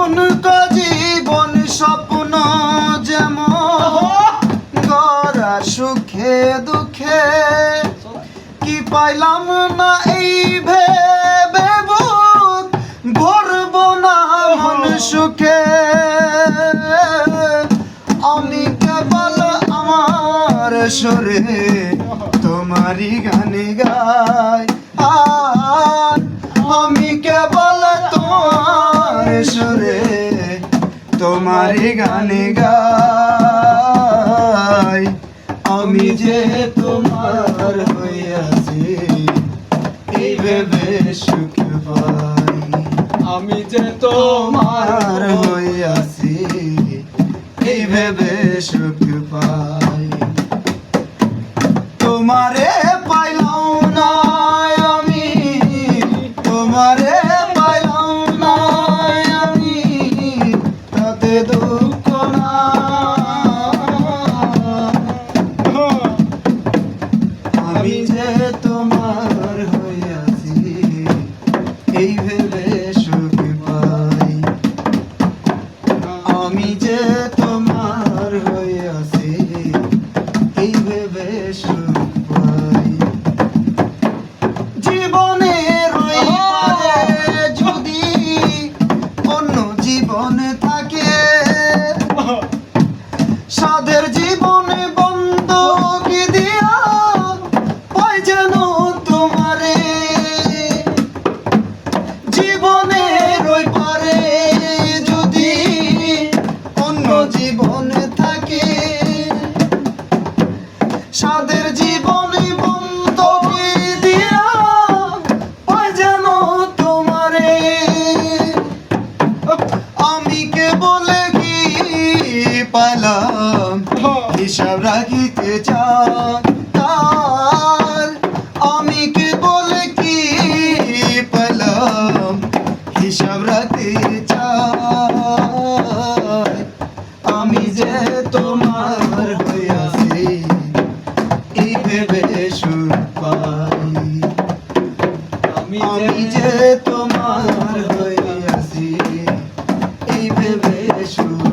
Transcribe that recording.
ঠুনকো জীবন স্বপ্ন যেমন গড়া সুখে দুঃখে। কি পাইলাম না এই ভেবে ভরব না মন সুখে। আমি কেবল আমার সুরে তোমারই গানে গাই। তোমারই গানে গাই। আমি যে তোমার হইয়াছি এই ভেবে সুখ পাই। আমি যে তোমার তোমার হইয়াছি এই ভেবে সুখ পাই। তোমারে পাইলাম না আমি, তোমারে রাখিতে চান তার। আমি কে বলে কি পেলাম? হিসাব রাখতে চাই। আমি যে তোমার হইয়াছি এই ভেবে সুর পাই। আমি যে তোমার হইয়াছি এই ভেবে সুখ